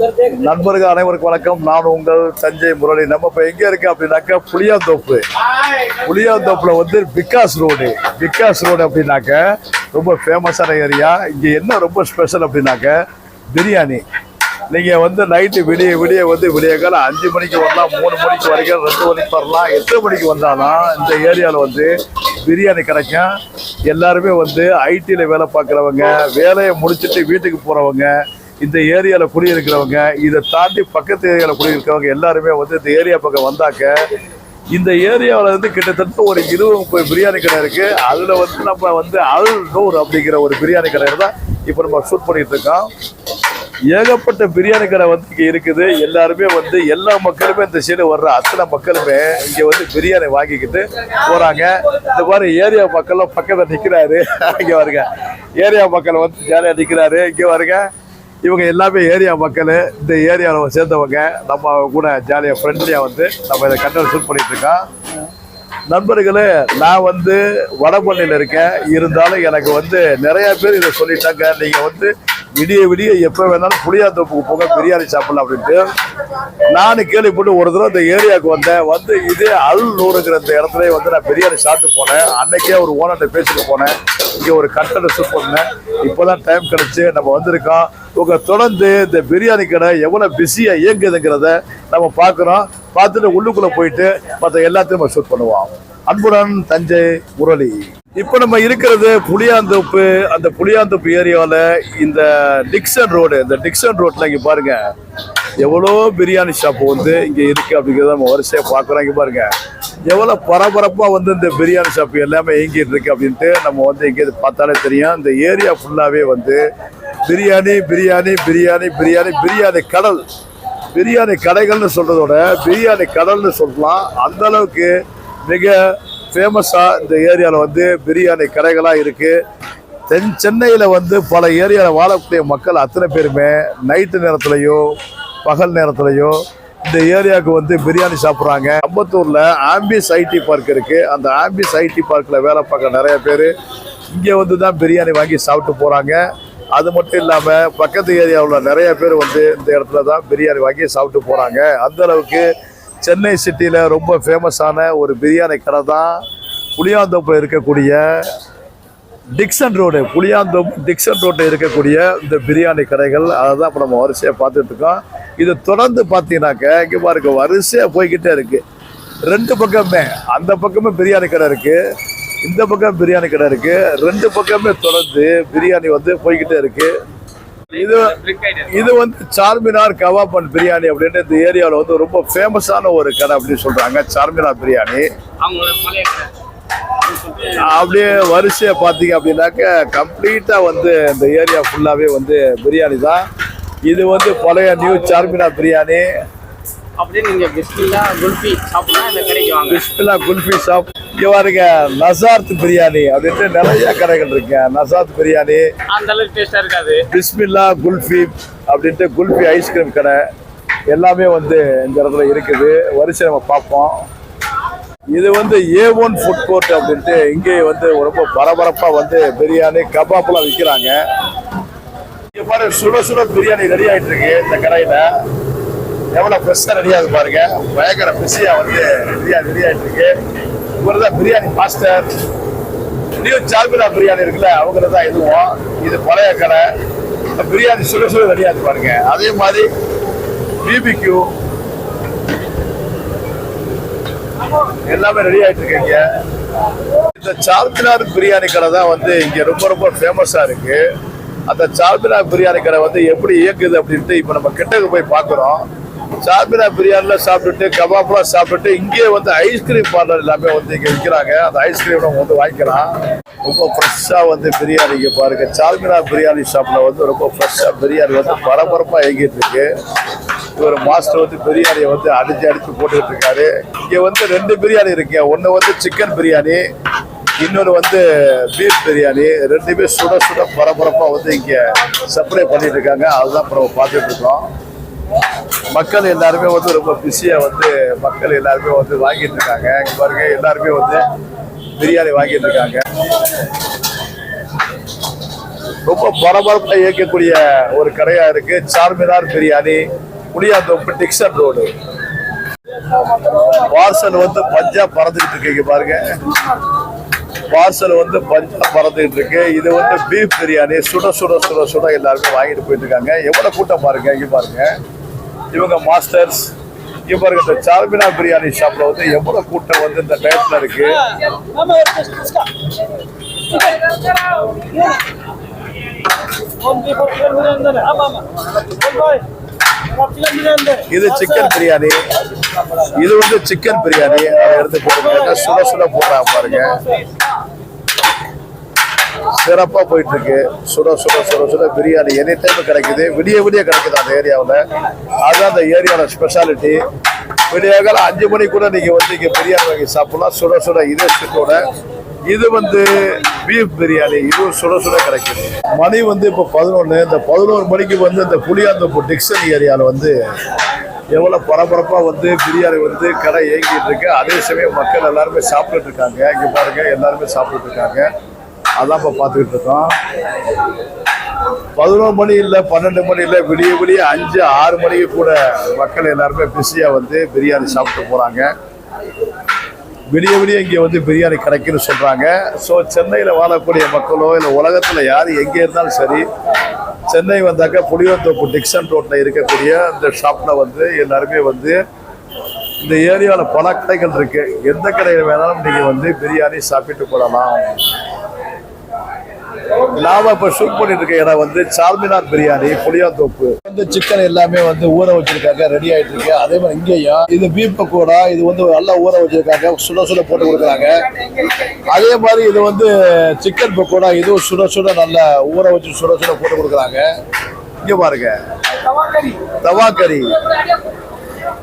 நண்பர்கள் அனைவருக்கும் வணக்கம். நான் உங்கள் தஞ்சை முரளி. நம்ம இப்போ எங்கே இருக்கு அப்படின்னாக்கா புளியாந்தோப்பு. புளியாந்தோப்புல வந்து விகாஸ் ரோடு. விகாஸ் ரோடு அப்படின்னாக்க ரொம்ப ஃபேமஸான ஏரியா இங்கே என்ன ரொம்ப ஸ்பெஷல் அப்படின்னாக்க பிரியாணி. நீங்கள் வந்து நைட்டு விடிய விடிய வந்து விடிய காலம் அஞ்சு மணிக்கு வரலாம் மூணு மணிக்கு வரைக்கும் ரெண்டு மணிக்கு வரலாம் எத்தனை மணிக்கு வந்தாலும் இந்த ஏரியாவில் வந்து பிரியாணி கிடைக்கும். எல்லாருமே வந்து ஐடியில் வேலை பார்க்குறவங்க வேலையை முடிச்சுட்டு வீட்டுக்கு போகிறவங்க இந்த ஏரியாவில் குடியிருக்கிறவங்க இதை தாண்டி பக்கத்து ஏரியாவில் குடியிருக்கிறவங்க எல்லாருமே வந்து இந்த ஏரியா பக்கம் வந்தாக்க இந்த ஏரியாவில் வந்து கிட்டத்தட்ட ஒரு இருபது முப்பது பிரியாணி கடை இருக்குது அதில் வந்து நம்ம வந்து அல் நூர் அப்படிங்கிற ஒரு பிரியாணி கடை தான் இப்போ நம்ம ஷூட் பண்ணிட்டு இருக்கோம். ஏகப்பட்ட பிரியாணி கடை வந்து இங்கே இருக்குது. எல்லாருமே வந்து எல்லா மக்களுமே இந்த சைடு வர்ற அத்தனை மக்களுமே இங்கே வந்து பிரியாணி வாங்கிக்கிட்டு போகிறாங்க இந்த மாதிரி ஏரியா மக்கள்லாம் பக்கத்தில் நிற்கிறாரு இங்கே வருங்க ஏரியா மக்கள் வந்து ஜாலியாக நிற்கிறாரு இங்கே வருங்க இவங்க எல்லாமே ஏரியா மக்கள். இந்த ஏரியாவில் சேர்ந்தவங்க. நம்ம கூட ஜாலியாக ஃப்ரெண்ட்லியாக வந்து நம்ம இதை கண்டல் ஷூட் பண்ணிகிட்ருக்கோம் நண்பர்களே நான் வந்து வடபள்ளியில் இருக்கேன். இருந்தாலும் எனக்கு வந்து நிறைய பேர் இதை சொல்லிட்டாங்க. நீங்கள் வந்து விடிய விடிய எப்போ வேணாலும் புளியாந்தோப்புக்கு போங்க பிரியாணி சாப்பிடலாம் அப்படின்ட்டு. நான் கேள்விப்பட்டு ஒரு தடவை இந்த ஏரியாவுக்கு வந்தேன். வந்து இதே அல் நூறுங்கிற இந்த இடத்துல வந்து நான் பிரியாணி சாப்பிட்டு போனேன். அன்னைக்கே ஒரு ஓனர்கிட்ட பேசிட்டு போனேன். இங்கே ஒரு கட்டணை ஷூட் பண்ணேன். இப்போதான் டைம் கிடைச்சி நம்ம வந்திருக்கோம். உங்க தொடர்ந்து இந்த பிரியாணி கடை எவ்வளோ பிஸியாக இயங்குதுங்கிறத நம்ம பார்க்குறோம். பார்த்துட்டு உள்ளுக்குள்ளே போயிட்டு மற்ற எல்லாத்தையும் நம்ம ஷூட் பண்ணுவோம். அன்புடன் தஞ்சை முரளி. இப்போ நம்ம இருக்கிறது புளியாந்தோப்பு. அந்த புளியாந்தோப்பு ஏரியாவில் இந்த டிக்சன் ரோடு இந்த டிக்சன் ரோட்டில் இங்கே பாருங்க. எவ்வளோ பிரியாணி ஷாப் வந்து இங்கே இருக்கு அப்படிங்கிறத நம்ம வரிசையாக பார்க்குறோம் இங்கே பாருங்க. எவ்வளோ பரபரப்பாக வந்து இந்த பிரியாணி ஷாப் எல்லாமே இயங்கிட்டு இருக்கு அப்படின்ட்டு நம்ம வந்து இங்கே பார்த்தாலே தெரியும். இந்த ஏரியா ஃபுல்லாகவே வந்து பிரியாணி பிரியாணி பிரியாணி பிரியாணி பிரியாணி கடல். பிரியாணி கடைகள்னு சொல்றதோட பிரியாணி கடல்னு சொல்லலாம். அந்த அளவுக்கு மிக ஃபேமஸாக இந்த ஏரியாவில் வந்து பிரியாணி கடைகளாக இருக்குது தென் சென்னையில் வந்து பல ஏரியாவில் வாழக்கூடிய மக்கள் அத்தனை பேருமே நைட்டு நேரத்துலையோ பகல் நேரத்துலையோ இந்த ஏரியாவுக்கு வந்து பிரியாணி சாப்பிட்றாங்க. அம்பத்தூரில் ஆம்பிஸ் ஐடி பார்க் இருக்குது அந்த ஆம்பிஸ் ஐடி பார்க்கில் வேலை பார்க்க நிறைய பேர் இங்கே வந்து தான் பிரியாணி வாங்கி சாப்பிட்டு போகிறாங்க அது மட்டும் இல்லாமல் பக்கத்து ஏரியாவில் நிறைய பேர் வந்து இந்த இடத்துல தான் பிரியாணி வாங்கி சாப்பிட்டு போகிறாங்க அந்த அளவுக்கு சென்னை சிட்டியில் ரொம்ப ஃபேமஸான ஒரு பிரியாணி கடை தான் புளியாந்தோப்பில் இருக்கக்கூடிய டிக்சன் ரோடு. புளியாந்தோப்பு டிக்சன் ரோட்டில் இருக்கக்கூடிய இந்த பிரியாணி கடைகள் அதை தான் இப்போ நம்ம வரிசையாக பார்த்துட்ருக்கோம் இதை இது தொடர்ந்து பார்த்தீங்கன்னாக்க இங்கே பாருங்க வரிசையாக போய்கிட்டே இருக்குது ரெண்டு பக்கமே அந்த பக்கமே பிரியாணி கடை இருக்குது இந்த பக்கம் பிரியாணி கடை இருக்குது ரெண்டு பக்கமே தொடர்ந்து பிரியாணி வந்து போய்கிட்டே இருக்குது இது இது வந்து சார்மினார் கவாப் அண்ட் பிரியாணி அப்படின்னு இந்த ஏரியாவில் வந்து ரொம்ப ஃபேமஸான ஒரு கடை அப்படின்னு சொல்றாங்க. சார்மினார் பிரியாணி அப்படியே வரிசையை பார்த்தீங்க அப்படின்னாக்க கம்ப்ளீட்டாக வந்து இந்த ஏரியா ஃபுல்லாகவே வந்து பிரியாணி தான். இது வந்து பழைய நியூ சார்மினார் பிரியாணி அப்படியே நீங்க பிஸ்மில்லா குல்ஃபி சாப்பிடலாம் இந்த கடைக்கு வாங்க. குல்ஃபி ஷாப் இங்கே பாருங்க நசார்த் பிரியாணி. அப்படின்ட்டு நிறைய கடைகள் இருக்கு. நசாத் பிரியாணி அந்த அளவுக்கு டேஸ்டா இருக்காது. பிஸ்மில்லா குல்ஃபி அப்படின்ட்டு குல்ஃபி ஐஸ்கிரீம் கடை எல்லாமே வந்து இந்த இடத்துல இருக்குது. வரிசை நம்ம பார்ப்போம். இது வந்து ஏ ஒன் ஃபுட் கோர்ட் அப்படின்ட்டு இங்கே வந்து ரொம்ப பரபரப்பாக வந்து பிரியாணி கபாப்லாம் விற்கிறாங்க இங்கே பாருங்க சுட சுட பிரியாணி ரெடி ஆயிட்டு இருக்கு இந்த கடையில். எவ்வளோ ஃப்ரெஷ்ஷாக ரெடி ஆகுது பாருங்க. பயங்கர பிஸியாக வந்து பிரியாணி ரெடி ஆயிட்டு இருக்கு இவர் தான் பிரியாணி மாஸ்டர் நியூ சார்மினா பிரியாணி இருக்குல்ல அவங்க தான் இதுவும் இது பழைய கடை. இந்த பிரியாணி சுட சுட ரெடியாக பாருங்க. அதே மாதிரி பிபிக்யூ எல்லாமே ரெடி ஆயிட்டு இருக்கீங்க இந்த சார்மினார் பிரியாணி கடை தான் வந்து இங்க ரொம்ப ரொம்ப ஃபேமஸா இருக்கு. அந்த சார்மினார் பிரியாணி கடை வந்து எப்படி இயக்குது அப்படின்ட்டு இப்போ நம்ம கிட்டக்கு போய் பார்க்குறோம். சார்மினார் பிரியாணிலாம் சாப்பிட்டுட்டு கபாப்லாம் சாப்பிட்டுட்டு இங்கேயே வந்து ஐஸ்கிரீம் பார்லர் எல்லாமே வந்து இங்கே விற்கிறாங்க அந்த ஐஸ்கிரீம் நம்ம வந்து வாங்கிக்கலாம். ரொம்ப ஃப்ரெஷ்ஷாக வந்து பிரியாணி இங்கே பாருங்க. சார்மினார் பிரியாணி ஷாப்பில் வந்து ரொம்ப ஃப்ரெஷ்ஷாக பிரியாணி வந்து பரபரப்பாக இயங்கிட்டு இருக்கு. இவர் மாஸ்டர் வந்து பிரியாணியை வந்து அடிச்சு அடிச்சு போட்டுக்கிட்டு இருக்காரு. இங்கே வந்து ரெண்டு பிரியாணி இருக்கு. ஒன்று வந்து சிக்கன் பிரியாணி இன்னொரு வந்து பீஃப் பிரியாணி. ரெண்டுமே சுட சுட பரபரப்பாக வந்து இங்கே சப்ளை பண்ணிட்டு இருக்காங்க. அதுதான் இப்போ நம்ம பார்த்துட்டு இருக்கோம். மக்கள் எல்லாருமே வந்து ரொம்ப பிஸியா வந்து மக்கள் எல்லாருமே வந்து வாங்கிட்டு இருக்காங்க. இங்க பாருங்க எல்லாருமே வந்து பிரியாணி வாங்கிட்டு இருக்காங்க. ரொம்ப பரபரப்பாக இயக்கக்கூடிய ஒரு கடையா இருக்கு. Charminar biryani Puliyanthope Dickson road parcel வந்து பஞ்சா பறந்துகிட்டு இருக்கீங்க பாருங்க. பார்சல் வந்து பஞ்சா பறந்துகிட்டு இருக்கு. இது வந்து பீஃப் பிரியாணி சுட சுட சுட சுட எல்லாருமே வாங்கிட்டு போயிட்டு இருக்காங்க. எவ்வளவு கூட்டம் பாருங்க இங்க பாருங்க. இவங்க மாஸ்டர்ஸ் இங்க பாருங்க இந்த சார்மினார் பிரியாணி ஷாப்ல வந்து எவ்வளவு கூட்டம் வந்து இந்த டயத்துல இருக்கு? இது சிக்கன் பிரியாணி இது வந்து சிக்கன் பிரியாணி அதை எடுத்து போடுங்க சுட சுட போடுறாங்க பாருங்க. சிறப்பா போயிட்டு இருக்கு சுட சுட சுட சுட பிரியாணி எனி டைம் கிடைக்குது. விடிய விடிய கிடைக்குது அந்த ஏரியாவில். அதுதான் அந்த ஏரியாவோட ஸ்பெஷாலிட்டி விடிய காலம் அஞ்சு மணி கூட நீங்க வந்து இங்க பிரியாணி வாங்கி சாப்பிடலாம். சுட சுட இதே சுட்டோட இது வந்து பீஃப் பிரியாணி. இதுவும் சுட சுட கிடைக்குது. மணி வந்து இப்போ பதினொன்று இந்த பதினோரு மணிக்கு வந்து இந்த புளியாந்தோப்பு டிக்சன் ஏரியாவில் வந்து எவ்வளோ பரபரப்பாக வந்து பிரியாணி வந்து கடை இயங்கிட்டு இருக்கு. அதே சமயம் மக்கள் எல்லாருமே சாப்பிட்டுட்டு இருக்காங்க. இங்கே பாருங்க எல்லாருமே சாப்பிட்டுட்டு இருக்காங்க. அதான் இப்போ பார்த்துக்கிட்டு இருக்கோம். பதினோரு மணி இல்லை பன்னெண்டு மணி இல்லை விடிய விடிய அஞ்சு ஆறு மணிக்கு கூட மக்கள் எல்லாருமே பிஸியாக வந்து பிரியாணி சாப்பிட்டு போகிறாங்க விடிய விடிய இங்கே வந்து பிரியாணி கிடைக்குன்னு சொல்கிறாங்க ஸோ சென்னையில் வாழக்கூடிய மக்களோ இல்லை உலகத்தில் யார் எங்கே இருந்தாலும் சரி சென்னை வந்தாக்க புளியோத்தோப்பு டிக்சன் ரோட்டில் இருக்கக்கூடிய இந்த ஷாப்பில் வந்து எல்லாருமே வந்து இந்த ஏரியாவில் பல கடைகள் இருக்குது எந்த கடையில் வேணாலும் நீங்கள் வந்து பிரியாணி சாப்பிட்டு போடலாம். நாம இப்ப ஷூட் பண்ணிட்டு இருக்க இடம் வந்து சார்மினார் பிரியாணி புளியாந்தோப்பு. வந்து சிக்கன் எல்லாமே வந்து ஊற வச்சிருக்காங்க ரெடி ஆயிட்டு இருக்கு. அதே மாதிரி இங்கேயும் இது பீப் பக்கோடா இது வந்து நல்லா ஊற வச்சிருக்காங்க சுட சுட போட்டு கொடுக்குறாங்க. அதே மாதிரி இது வந்து சிக்கன் பக்கோடா இதுவும் சுட சுட நல்லா ஊற வச்சு சுட சுட போட்டு கொடுக்குறாங்க. இங்க பாருங்க. தவா கறி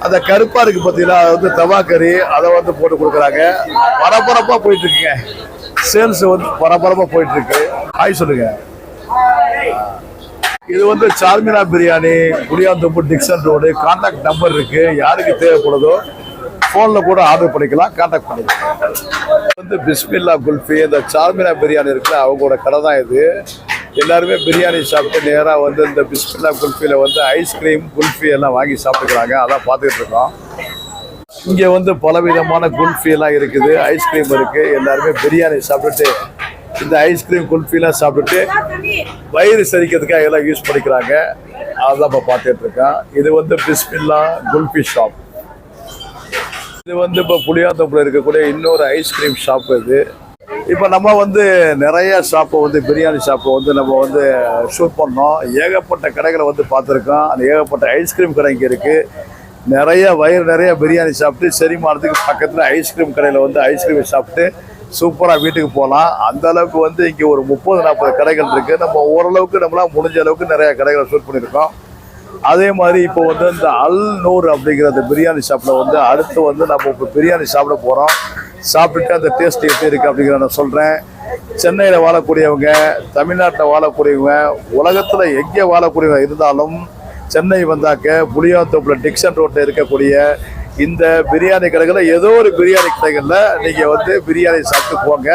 அந்த கருப்பா இருக்கு பாத்தீங்களா அது வந்து தவா கறி அதை வந்து போட்டு கொடுக்குறாங்க. பரபரப்பா போயிட்டு இருக்குங்க. சேல்ஸ் வந்து பரபரப்பாக போயிட்டு இருக்கு ஹாய் சொல்லுங்க. இது வந்து சார்மினா பிரியாணி குடியாந்தோப்பு டிக்சன் ரோடு கான்டாக்ட் நம்பர் இருக்கு. யாருக்கு தேவைப்படுதோ ஃபோனில் கூட ஆர்டர் பண்ணிக்கலாம். கான்டாக்ட் பண்ணிக்கலாம். வந்து பிஸ்மில்லா குல்ஃபி இந்த சார்மினா பிரியாணி இருக்குல்ல அவங்களோட கடை தான் இது. எல்லாருமே பிரியாணி சாப்பிட்டு நேராக வந்து இந்த பிஸ்மில்லா குல்ஃபியில் வந்து ஐஸ்கிரீம் குல்ஃபி எல்லாம் வாங்கி சாப்பிட்டுக்கிறாங்க. அதான் பார்த்துக்கிட்டு இருக்கோம். இங்கே வந்து பலவிதமான குல்ஃபி எல்லாம் இருக்குது. ஐஸ்கிரீம் இருக்கு. எல்லாருமே பிரியாணி சாப்பிட்டுட்டு இந்த ஐஸ்கிரீம் குல்ஃபிலாம் சாப்பிட்டுட்டு வயிறு சரிக்கிறதுக்காக எல்லாம் யூஸ் பண்ணிக்கிறாங்க. அதான் இப்போ பார்த்துட்டு இருக்கேன். இது வந்து பிஸ்மில்லா குல்ஃபி ஷாப் இது வந்து இப்போ புளியாத்தோப்பில் இருக்கக்கூடிய இன்னொரு ஐஸ்கிரீம் ஷாப் இது. இப்போ நம்ம வந்து நிறைய ஷாப்பை வந்து பிரியாணி ஷாப்பை வந்து நம்ம வந்து ஷூட் பண்ணோம். ஏகப்பட்ட கடைகளை வந்து பார்த்துருக்கோம். அந்த ஏகப்பட்ட ஐஸ்கிரீம் கடை இங்கே இருக்குது நிறைய வயிறு நிறைய பிரியாணி சாப்பிட்டு செரிமானத்துக்கு பக்கத்தில் ஐஸ்கிரீம் கடையில் வந்து ஐஸ்கிரீம் சாப்பிட்டு சூப்பராக வீட்டுக்கு போகலாம். அந்த அளவுக்கு வந்து இங்கே ஒரு முப்பது நாற்பது கடைகள் இருக்குது நம்ம ஓரளவுக்கு நம்மளால் முடிஞ்ச அளவுக்கு நிறைய கடைகளை ஷூட் பண்ணியிருக்கோம். அதே மாதிரி இப்போ வந்து இந்த அல் நூறு அப்படிங்கிற அந்த பிரியாணி ஷாப்பில் வந்து அடுத்து வந்து நம்ம இப்போ பிரியாணி சாப்பிட போகிறோம் சாப்பிட்டுட்டு அந்த டேஸ்ட் எப்படி இருக்குது அப்படிங்கிற நான் சொல்கிறேன் சென்னையில் வாழக்கூடியவங்க தமிழ்நாட்டில் வாழக்கூடியவங்க உலகத்தில் எங்கே வாழக்கூடியவங்க இருந்தாலும் சென்னை வந்தாக்க புளியாந்தோப்பில் டிக்சன் ரோட்டில் இருக்கக்கூடிய இந்த பிரியாணி கடைகளில் ஏதோ ஒரு பிரியாணி கடைகளில் நீங்கள் வந்து பிரியாணி சாப்பிட்டு போங்க.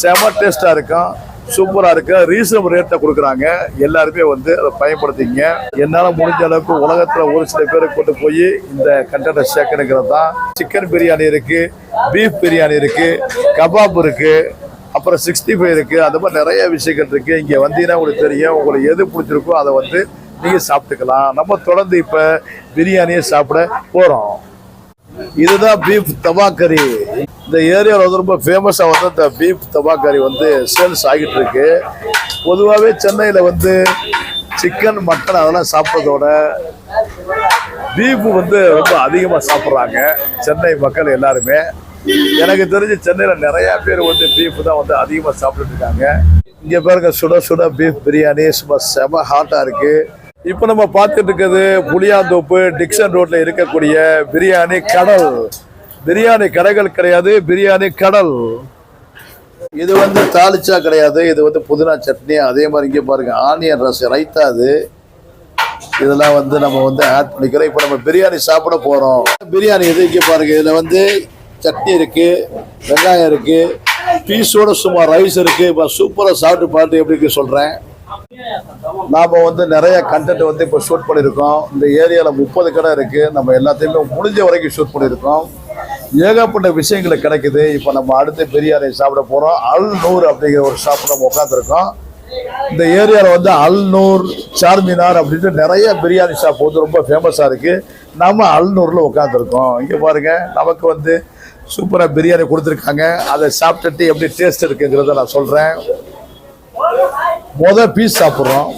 செம டேஸ்ட்டாக இருக்கும் சூப்பராக இருக்கு ரீசனபிள் ரேட்டில் கொடுக்குறாங்க. எல்லாருமே வந்து அதை பயன்படுத்திங்க. என்னால் முடிஞ்ச அளவுக்கு உலகத்தில் ஒரு சில பேரை கொண்டு போய் இந்த கண்டென்ட்டை சேர்க்கணுங்கிறது தான். சிக்கன் பிரியாணி இருக்குது பீஃப் பிரியாணி இருக்குது கபாப் இருக்குது அப்புறம் சிக்ஸ்டி ஃபைவ் இருக்குது அந்த மாதிரி நிறைய விஷயங்கள் இருக்குது இங்கே வந்தீங்கன்னா உங்களுக்கு தெரியும் உங்களுக்கு எது பிடிச்சிருக்கோ அதை வந்து நீங்கள் சாப்பிட்டுக்கலாம். நம்ம தொடர்ந்து இப்போ பிரியாணியை சாப்பிட போகிறோம் இதுதான் பீஃப் தவா கறி. இந்த ஏரியாவில் வந்து ரொம்ப ஃபேமஸாக வந்து இந்த பீஃப் தவா கறி வந்து சேல்ஸ் ஆகிட்டு இருக்கு. பொதுவாகவே சென்னையில் வந்து சிக்கன் மட்டன் அதெல்லாம் சாப்பிட்றதோட பீஃப் வந்து ரொம்ப அதிகமாக சாப்பிட்றாங்க. சென்னை மக்கள் எல்லாருமே. எனக்கு தெரிஞ்சு சென்னையில் நிறையா பேர் வந்து பீஃப் தான் வந்து அதிகமாக சாப்பிட்டுட்டு இருக்காங்க. இங்கே பாருங்க சுட சுட பீஃப் பிரியாணி சும்மா செம ஹாட்டாக இருக்குது இப்போ நம்ம பார்த்துட்டு இருக்கிறது புளியாந்தோப்பு டிக்சன் ரோட்ல இருக்கக்கூடிய பிரியாணி கடல். பிரியாணி கடைகள் கிடையாது பிரியாணி கடல். இது வந்து தாளிச்சா கிடையாது இது வந்து புதினா சட்னி அதே மாதிரி இங்கே பாருங்க ஆனியன் ரசம் ரைத்தா அது இதெல்லாம் வந்து நம்ம வந்து ஆட் பண்ணிக்கிறோம். இப்போ நம்ம பிரியாணி சாப்பிட போகிறோம் பிரியாணி இது இங்கே பாருங்க இதில் வந்து சட்னி இருக்கு வெங்காயம் இருக்கு பீஸோட சும்மா ரைஸ் இருக்கு. இப்போ சூப்பராக சாப்பிட்டு பார்த்து எப்படி இருக்கு சொல்கிறேன் நாம் வந்து நிறைய கண்டென்ட் வந்து இப்போ ஷூட் பண்ணியிருக்கோம் இந்த ஏரியாவில் முப்பது கடை இருக்குது நம்ம எல்லாத்தையுமே முடிஞ்ச வரைக்கும் ஷூட் பண்ணியிருக்கோம் ஏகப்பட்ட விஷயங்கள் கிடைக்குது. இப்போ நம்ம அடுத்து பெரியாரை சாப்பிட போகிறோம் அல் நூர் அப்படிங்கிற ஒரு ஷாப் நம்ம உட்காந்துருக்கோம் இந்த ஏரியாவில் வந்து அல்நூர் சார்மினார் அப்படின்ட்டு நிறைய பிரியாணி ஷாப் வந்து ரொம்ப ஃபேமஸாக இருக்குது நம்ம அல்நூரில் உட்காந்துருக்கோம் இங்கே பாருங்கள் நமக்கு வந்து சூப்பராக பிரியாணி கொடுத்துருக்காங்க. அதை சாப்பிட்டுட்டு எப்படி டேஸ்ட் இருக்குங்கிறத நான் சொல்கிறேன் முத பீஸ் சாப்பிட்றோம்.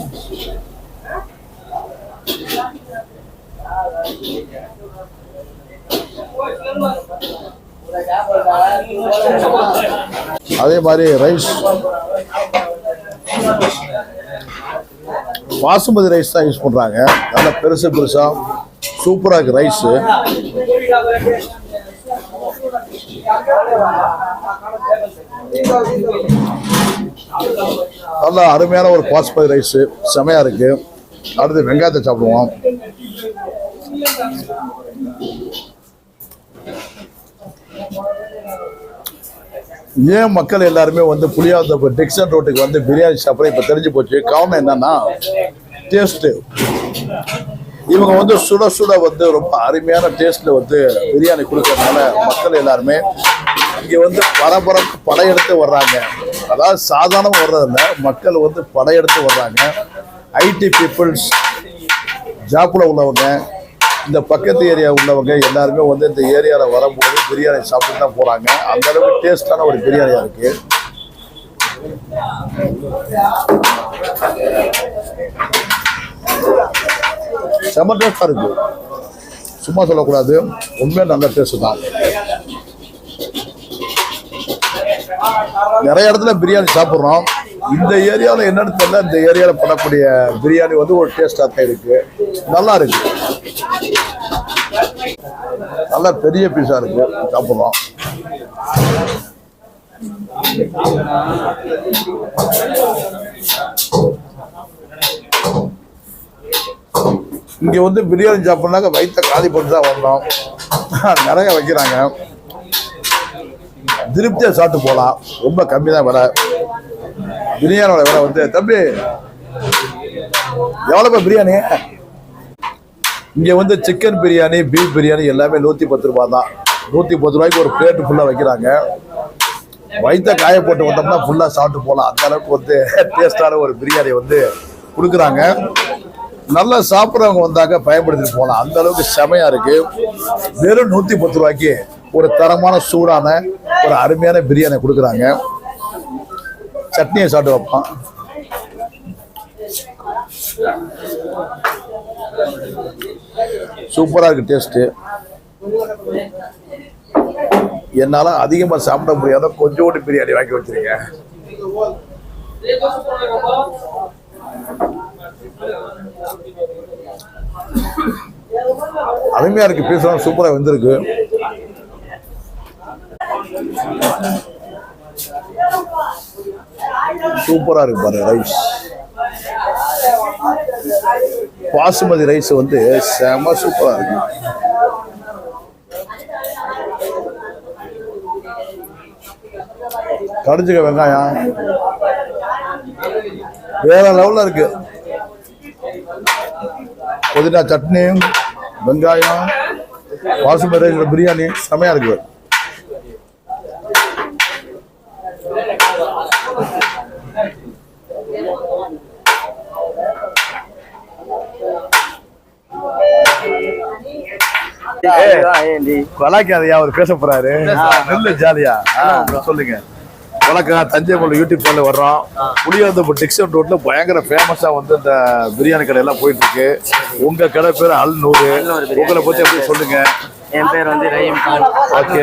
அதே மாதிரி ரைஸ் பாசுமதி ரைஸ் தான் யூஸ் பண்ணுறாங்க நல்லா பெருசு பெருசாக சூப்பராக இருக்குது ரைஸு நல்லா அருமையான ஒரு பாசுமதி ரைஸு செமையாக இருக்குது அடுத்து வெங்காயத்தை சாப்பிடுவோம். ஏன் மக்கள் எல்லாருமே வந்து புளியாத டிக்சன் ரோட்டுக்கு வந்து பிரியாணி சாப்பிட இப்போ தெரிஞ்சு போச்சு? காரணம் என்னன்னா டேஸ்ட்டு இவங்க வந்து சுட சுட வந்து ரொம்ப அருமையான டேஸ்ட்ல வந்து பிரியாணி கொடுக்கறதுனால மக்கள் எல்லாருமே இங்கே வந்து பரபரப்பு படையெடுத்து வர்றாங்க. அதாவது சாதாரணமாக வர்றதில்ல. மக்கள் வந்து படையெடுத்து வர்றாங்க. ஐடி பீப்புள்ஸ் ஜாப்பில் உள்ளவங்க இந்த பக்கத்து ஏரியா உள்ளவங்க எல்லாருமே வந்து இந்த ஏரியாவில் வரும்போது பிரியாணி சாப்பிட்டு தான் போகிறாங்க அந்தளவுக்கு டேஸ்டான ஒரு பிரியாணியாக இருக்குது செம டேஸ்டாக இருக்குது சும்மா சொல்லக்கூடாது. உண்மையாக நல்ல டேஸ்ட் தான். நிறைய இடத்துல பிரியாணி சாப்பிட்றோம். இந்த ஏரியாவில் என்னன்னு தெரியல இந்த ஏரியாவில் பண்ணக்கூடிய பிரியாணி வந்து ஒரு டேஸ்டாக தான் இருக்கு. நல்லா இருக்கு. நல்லா பெரிய பீஸாக இருக்கு. சாப்பிட்றோம். இங்கே வந்து பிரியாணி சாப்பிட்னாக்க வயிற்ற காலி பண்ணி தான் வந்தோம். நிறைய வைக்கிறாங்க. திருப்தியாக சாப்பிட்டு போகலாம் ரொம்ப கம்மி தான் விலை பிரியாணியோட விலை வந்து தம்பி எவ்வளோப்பா பிரியாணி? இங்கே வந்து சிக்கன் பிரியாணி பீஃப் பிரியாணி எல்லாமே நூற்றி பத்து ரூபா தான். நூற்றி பத்து ரூபாய்க்கு ஒரு பிளேட்டு ஃபுல்லாக வைக்கிறாங்க. வயிற்ற காய போட்டு வந்தோம்னா ஃபுல்லாக சாப்பிட்டு போகலாம் அந்த அளவுக்கு வந்து டேஸ்டான ஒரு பிரியாணி வந்து கொடுக்குறாங்க. நல்லா சாப்பிட்றவங்க வந்தாக்க பயன்படுத்திட்டு போகலாம் அந்த அளவுக்கு செமையாக இருக்குது வெறும் நூற்றி பத்து ரூபாய்க்கு ஒரு தரமான சூடான ஒரு அருமையான பிரியாணி கொடுக்குறாங்க. சட்னியை சாப்பிட்டு வைப்பான் சூப்பராக இருக்கு டேஸ்ட்டு என்னால் அதிகமாக சாப்பிட முடியாத கொஞ்சோண்டு பிரியாணி வாங்கி வச்சிருக்கேன். அருமையாக இருக்குது பீஸ்லாம் சூப்பராக வந்திருக்கு. சூப்பராக இருக்கு பாரு ரைஸ் பாசுமதி ரைஸ் வந்து செம சூப்பராக இருக்கு. கடிச்சுக்க வெங்காயம். வேற லெவலில் இருக்கு. புதினா சட்னி வெங்காயம் பாசுமதி ரைஸ் பிரியாணி செமையா இருக்கு. கலாய்க்காதையா அவர் பேச போறாரு. நல்ல ஜாலியா. சொல்லுங்க. வணக்கம் தஞ்சைமலை யூடியூப் சேனல் வர்றோம். புளியாந்தப்பு டிக்சன் ரோட்ல பயங்கர ஃபேமஸா வந்து இந்த பிரியாணி கடை எல்லாம் போயிட்டு இருக்கு உங்க கடை பேர் அல் நூறு உங்களை பத்தி எப்படி சொல்லுங்க? என் பேர் வந்து ரஹீம் கான். ஓகே.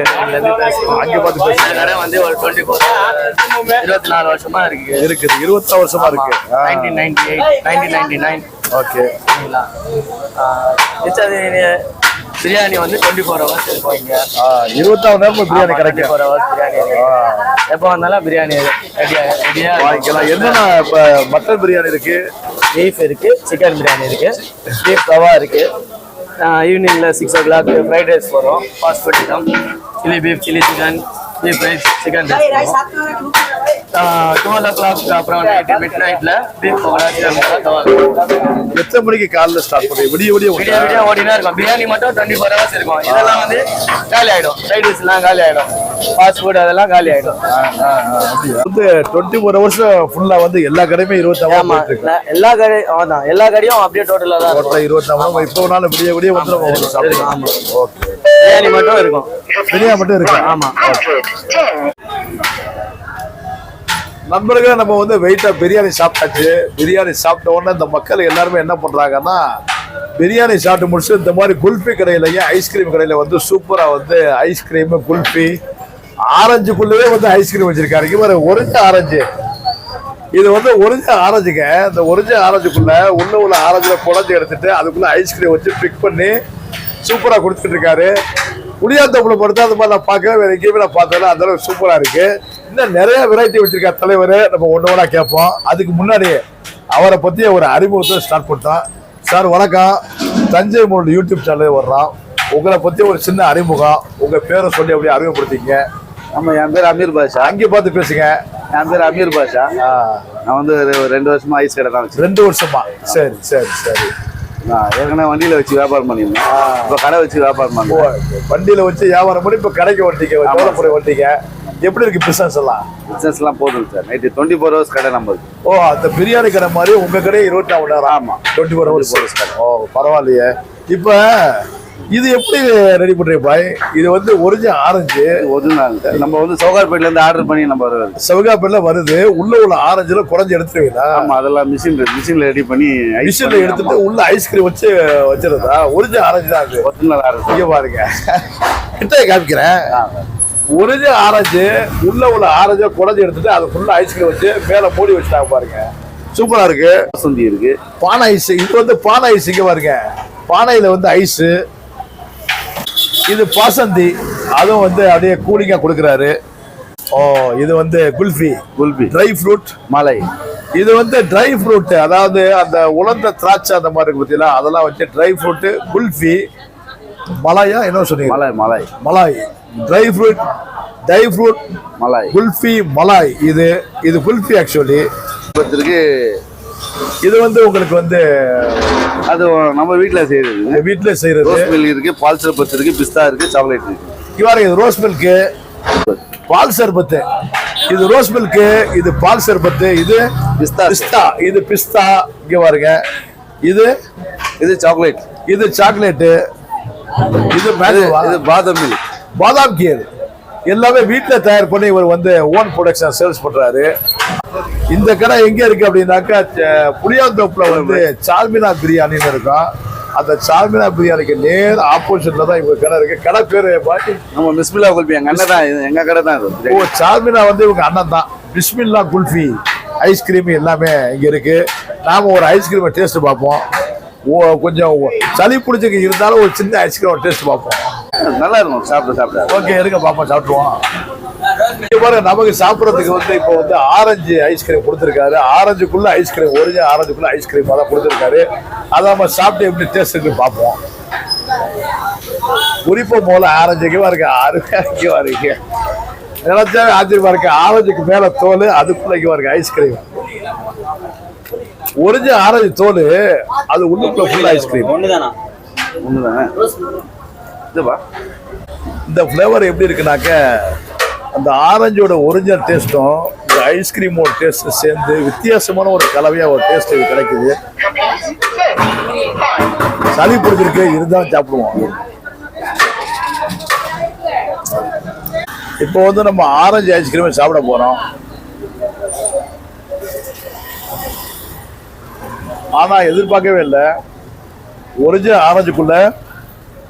அங்க பார்த்து கடை வந்து ஒரு டுவெண்ட்டி ஃபோர் இருபத்தி நாலு வருஷமா இருக்கு. இருக்குது. இருபத்தாறு வருஷமா இருக்கு. Nineteen ninety eight nineteen ninety nine okay. சரிங்களா? பிரியாணி வந்து டுவெண்ட்டி ஃபோர் ஹவர்ஸ் இருக்கும் இங்க இருபத்தாறு நேரம் பிரியாணி கிடைக்கும் ஃபோர் ஹவர்ஸ் பிரியாணி எப்போ வந்தாலும் பிரியாணி ரெடியா ரெடியா வாங்கிக்கலாம். என்னென்ன இப்ப மட்டன் பிரியாணி இருக்கு? பீஃப் இருக்கு சிக்கன் பிரியாணி இருக்கு. பீஃப் தவா இருக்கு. ஈவினிங்ல six o'clock fried rice போகிறோம் fast food chilli beef chilli chicken rice chicken rice twelve o'clock அப்புறம் நைட்டு மிட் நைட்டில் பீஃப் எத்தனை மணிக்கு காலைல ஸ்டார்ட் பண்ணுறீங்க விடிய விடிய விடிய விடிய ஓடினா இருக்கும். பிரியாணி மட்டும் டுவெண்ட்டி ஃபோர் ஹவர்ஸ் இருக்கும். இதெல்லாம் வந்து காலி ஆயிடும். சைட் டிஷ்லாம் காலி ஆயிடும். ஃபுட் அதெல்லாம் காலி ஆயிடும். வந்து டுவெண்ட்டி ஃபோர் ஹவர்ஸ் ஃபுல்லா வந்து எல்லா கடையுமே இருபத்தி எல்லா- கடை அதான் எல்லா கடையும் அப்படியே டோட்டலாக தான் இருக்கும். டோட்டலா இருபத்தி இப்போ நாள் விடிய விடிய வந்து நம்ம வந்து சாப்பிடலாம் ஓகே பிரியாணி மட்டும் இருக்கும். பிரியாணி மட்டும் இருக்கு? ஆமா. நண்பர்களே நம்ம வந்து வெயிட்டா பிரியாணி சாப்பிட்டாச்சு. பிரியாணி சாப்பிட்ட உடனே இந்த மக்கள் எல்லாருமே என்ன பண்றாங்கன்னா பிரியாணி சாப்பிட்டு முடிச்சு இந்த மாதிரி குல்ஃபி கடையிலயும் ஐஸ்கிரீம் கடையில வந்து சூப்பரா வந்து ஐஸ்கிரீம் குல்ஃபி ஆரஞ்சுக்குள்ளவே வந்து ஐஸ்கிரீம் வச்சிருக்காரு. இங்க ஒரிஞ்சு ஆரஞ்சு. இது வந்து ஒரிஞ்ச ஆரஞ்சுங்க. இந்த ஒரிஞ்ச ஆரஞ்சுக்குள்ள உள்ள உள்ள ஆரஞ்சுல குழந்தை எடுத்துட்டு அதுக்குள்ள ஐஸ்கிரீம் வச்சு பிக் பண்ணி சூப்பரா கொடுத்துட்டு இருக்காரு. புளியாந்தோப்புல பொறுத்தா அந்த மாதிரி நான் பார்க்கல வேற எங்கேயுமே நான் பார்த்ததில்ல. அந்த அளவுக்கு சூப்பரா இருக்கு. இன்னும் நிறைய வெரைட்டி வச்சிருக்கா தலைவர். நம்ம ஒன்று ஒன்றா கேட்போம். அதுக்கு முன்னாடி அவரை பற்றி ஒரு அறிமுகத்தை ஸ்டார்ட் பண்ணிட்டோம் சார் வணக்கம். தஞ்சை மோல் யூடியூப் சேனல் வர்றோம் உங்களை பற்றி ஒரு சின்ன அறிமுகம். உங்கள் பேரை சொல்லி அப்படியே அறிமுகப்படுத்திங்க ஆமா என் பேர் அமீர் பாஷா. அங்கே பார்த்து பேசுங்க. என் பேர் அமீர் பாஷா. நான் வந்து ஒரு ரெண்டு வருஷமா ஐஸ் கடை தான் ரெண்டு வருஷமா? சரி சரி சரி. நான் ஏற்கனவே வண்டியில வச்சு வியாபாரம் பண்ணியிருந்தேன். இப்போ கடை வச்சு வியாபாரம் ஓ, பண்ணுறேன் வண்டியில வச்சு வியாபாரம் பண்ணி இப்ப கடைக்கு வண்டிங்க டெவலப் வண்டிங்க எப்படி இருக்கு பிசினஸ் எல்லாம்? பிசினஸ் எல்லாம் போதும் sir. Night twenty four hours கடை நம்மளுக்கு ஓ அந்த பிரியாணி கடை மாதிரி உங்க கடை இருபத்தி நாலு மணி நேரம். ஆமா. டுவெண்ட்டி ஃபோர் ஹவர்ஸ் ஓ பரவாயில்லையே. இப்ப இது எப்படி ரெடி பண்றீங்க பாய் இது வந்து ஒரிஜினல் ஆரஞ்சு சார் நம்ம வந்து சௌகார்பேட்ல இருந்து ஆர்டர் பண்ணி நம்ம வருது. சிவகாப்பில வருது. உள்ள உள்ள ஆரஞ்சுல குறைஞ்சு எடுத்துருவீங்களா? ஆமா அதெல்லாம் மிஷின் மிஷின்ல ரெடி பண்ணி மிஷின்ல எடுத்துட்டு உள்ள ஐஸ்கிரீம் வச்சு வச்சிருந்தா ஒரிஜினல் ஆரஞ்சு தான் அது. ஒரிஜினல் ஆர்டர் இங்க பாருங்க. கிட்ட காமிக்கிறேன். ஒரிஜினல் ஆரஞ்சு உள்ள உள்ள ஆரஞ்சை குறைஞ்சு எடுத்துட்டு அது ஃபுல்லா ஐஸ்கிரீம் வச்சு மேல மூடி வச்சுட்டாங்க பாருங்க. சூப்பரா இருக்கு. வசந்தி இருக்கு. பானை ஐஸ் இது வந்து பானை ஐஸ் இங்க பாருங்க. பானையில வந்து ஐஸ் இது பாசந்தி. அதுவும் வந்து அப்படியே கூலிங்கா கொடுக்குறாரு. ஓ இது வந்து குல்ஃபி. குல்பி ட்ரை ஃப்ரூட் மலை. இது வந்து ட்ரை ஃப்ரூட் அதாவது அந்த உலர்ந்த திராட்சை அந்த மாதிரி இருக்கு பார்த்தீங்களா? அதெல்லாம் வச்சு ட்ரை ஃப்ரூட் குல்ஃபி. மலாயா? என்ன சொன்னீங்க? Malai malai. Malai. Dry fruit dry fruit malai kulfi malai. இது இது குல்ஃபி ஆக்சுவலி இது வந்து உங்களுக்கு வந்து அது நம்ம வீட்ல செய்யறது வீட்டில் செய்யறது ரோஸ் மில்க் இருக்கு பால் சர்பத் இருக்கு பிஸ்தா இருக்கு சாக்லேட் இருக்கு. இவ்வாறு இது ரோஸ் மில்க்கு பால் சர்பத்து இது ரோஸ் மில்க்கு இது பால் சர்பத்து இது பிஸ்தா. பிஸ்தா. இது பிஸ்தா. இங்க பாருங்க. இது இது சாக்லேட் இது சாக்லேட்டு இது? இது பாதாம் மில்க் பாதாம் கீர். எல்லாமே வீட்டில் தயார் பண்ணி இவர் வந்து ஓன் ப்ரொடக்ஷன் சேல்ஸ் பண்றாரு. இந்த கடை எங்க இருக்கு அப்படின்னாக்கா புளியாந்தோப்புல வந்து சார்மினார் பிரியாணின்னு இருக்கும். அந்த சார்மினார் பிரியாணிக்கு நேர் ஆப்போசிட்ல தான் இவங்க கடை இருக்கு. கடை பேரு பாட்டி நம்ம மிஸ்மில்லா குல்பி எங்க அண்ணன் தான் இது எங்க கடை தான் இது ஓ சார்மினா வந்து இவங்க அண்ணன் தான். பிஸ்மில்லா குல்ஃபி ஐஸ்கிரீம் எல்லாமே இங்க இருக்கு. நாம ஒரு ஐஸ்கிரீமை டேஸ்ட் பார்ப்போம். ஓ கொஞ்சம் சளி பிடிச்சிக்க இருந்தாலும் ஒரு சின்ன ஐஸ்கிரீம் டேஸ்ட் பார்ப்போம். நல்லா இருக்கும். சாப்பிட சாப்பிட. ஓகே எடுங்க பாப்பா சாப்பிட்டுருவோம். இங்க பாருங்க நமக்கு சாப்பிட்றதுக்கு வந்து இப்போ வந்து ஆரஞ்சு ஐஸ்கிரீம் கொடுத்துருக்காரு. ஆரஞ்சுக்குள்ள ஐஸ்கிரீம் ஒரிஜினல் ஆரஞ்சுக்குள்ள ஐஸ்கிரீம் தான் கொடுத்துருக்காரு. அதை நம்ம சாப்பிட்டு எப்படி டேஸ்ட் இருக்கு பார்ப்போம் குறிப்பா போல ஆரஞ்சுக்கு பாருங்க அருமையாக பாருங்க நினைச்சாவே ஆச்சரியமா இருக்கு. ஆரஞ்சுக்கு மேல தோல் அதுக்குள்ள இங்க பாருங்க ஐஸ்கிரீம் ஒரிஜினல் ஆரஞ்சு தோல் அது உள்ளுக்குள்ள ஃபுல் ஐஸ்கிரீம் ஒண்ணுதானே? இதுவா? இந்த ஃப்ளேவர் எப்படி இருக்குனாக்க அந்த ஆரஞ்சோட ஒரிஜினல் டேஸ்ட்டும் இந்த ஐஸ்கிரீமோட டேஸ்ட்டும் சேர்ந்து வித்தியாசமான ஒரு கலவையாக ஒரு டேஸ்ட் இது கிடைக்குது. சளி பிடிச்சிருக்கு இருந்தாலும் சாப்பிடுவோம். இப்போ வந்து நம்ம ஆரஞ்சு ஐஸ்கிரீமை சாப்பிட போகிறோம் ஆனால் எதிர்பார்க்கவே இல்லை. ஒரிஜினல் ஆரஞ்சுக்குள்ள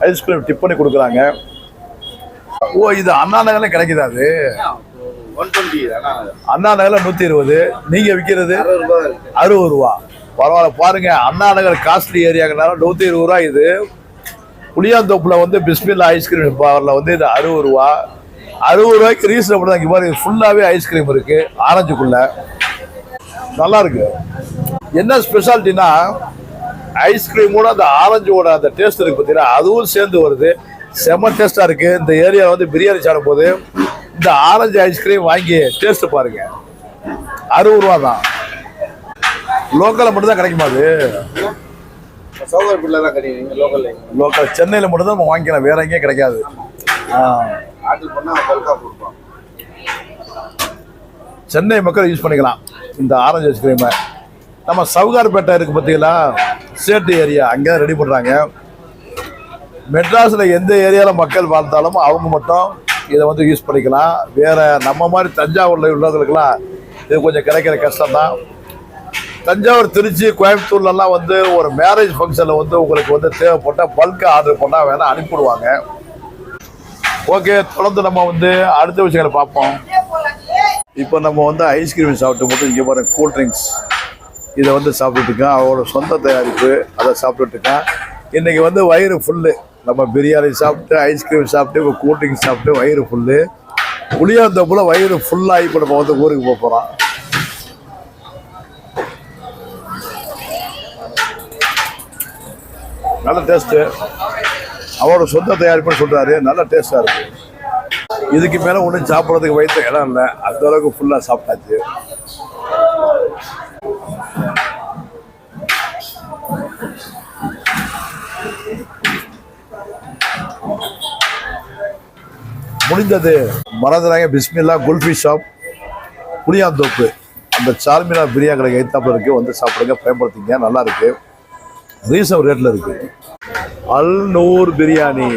ஐஸ்கிரீம் டிப் பண்ணி கொடுக்குறாங்க. ஓ இது அண்ணா நகர்ல கிடைக்குதா அது? ஒன் டுவெண்ட்டி அண்ணா நகர்ல நூற்றி இருபது. நீங்கள் விற்கிறது அறுபது அறுபது ரூபா. பரவாயில்ல பாருங்க அண்ணா நகர் காஸ்ட்லி ஏரியாங்கனால நூற்றி இருபது ரூபா இது. புளியாந்தோப்பில் வந்து பிஸ்மில்லா ஐஸ்கிரீம் பார்ல வந்து இது அறுபது ரூபா. அறுபது ரூபாய்க்கு ரீசனபிள் தான் இங்கே பாருங்க ஃபுல்லாகவே ஐஸ்கிரீம் இருக்குது ஆரஞ்சுக்குள்ளே நல்லா இருக்கு. என்ன ஸ்பெஷாலிட்டின்னா ஐஸ்கிரீமோட அந்த ஆரஞ்சோட அந்த டேஸ்ட் இருக்கு பார்த்தீங்கன்னா அதுவும் சேர்ந்து வருது. செம்ம டேஸ்டா இருக்கு. இந்த ஏரியா வந்து பிரியாணி சாப்பிடும் போது இந்த ஆரஞ்சு ஐஸ்கிரீம் வாங்கி டேஸ்ட் பாருங்க. அறுபது ரூபா தான். லோக்கலில் மட்டும்தான் கிடைக்குமா அது? லோக்கல் சென்னையில் மட்டும்தான் நம்ம வாங்கிக்கலாம். வேற எங்கேயும் கிடைக்காது. சென்னை மக்கள் யூஸ் பண்ணிக்கலாம். இந்த ஆரஞ்சு ஐஸ்கிரீமை நம்ம சவுகார்பேட்டை இருக்கு பார்த்தீங்களா சேட்டு ஏரியா அங்கே ரெடி பண்ணுறாங்க மெட்ராஸில் எந்த ஏரியாவில் மக்கள் வாழ்ந்தாலும் அவங்க மட்டும் இதை வந்து யூஸ் பண்ணிக்கலாம். வேறு நம்ம மாதிரி தஞ்சாவூரில் உள்ளவங்களுக்குலாம் இது கொஞ்சம் கிடைக்கிற கஷ்டம்தான் தஞ்சாவூர் திருச்சி கோயம்புத்தூர்லலாம் வந்து ஒரு மேரேஜ் ஃபங்க்ஷனில் வந்து உங்களுக்கு வந்து தேவைப்பட்டால் பல்காக ஆர்டர் பண்ணால் வேணால் அனுப்பிவிடுவாங்க. ஓகே தொடர்ந்து நம்ம வந்து அடுத்த விஷயங்களை பார்ப்போம். இப்போ நம்ம வந்து ஐஸ்கிரீம் சாப்பிட்டு மட்டும் இங்கே பாருங்க கூல் ட்ரிங்க்ஸ் இதை வந்து சாப்பிட்டுட்டு அவரோட சொந்த தயாரிப்பு அதை சாப்பிட்டுட்டு இன்றைக்கி வந்து வயிறு ஃபுல்லு நம்ம பிரியாணி சாப்பிட்டு ஐஸ்கிரீம் சாப்பிட்டு இப்போ கூல் சாப்பிட்டு வயிறு ஃபுல்லு புளியாந்தோப்புல வயிறு ஃபுல்லாகி இப்போ நம்ம வந்து ஊருக்கு போக போகிறோம் நல்ல டேஸ்ட்டு அவரோட சொந்த தயாரிப்புன்னு சொல்கிறாரு நல்ல டேஸ்ட்டாக இருக்குது இதுக்கு மேலே ஒன்றும் சாப்பிட்றதுக்கு வயிற்று இடம் இல்லை. அந்தளவுக்கு ஃபுல்லாக சாப்பிட்டாச்சு. முடிந்தது. மறந்துடாங்க பிஸ்மில்லா குல்ஃபி ஷாப் புளியாந்தோப்பு அந்த சார்மினா பிரியாணி கடைக்கு எத்தாப்புல இருக்கு வந்து சாப்பிடுங்க பயன்படுத்திங்க. நல்லா இருக்கு. ரீசன் ரேட்டில் இருக்கு. அல் நூர் பிரியாணி.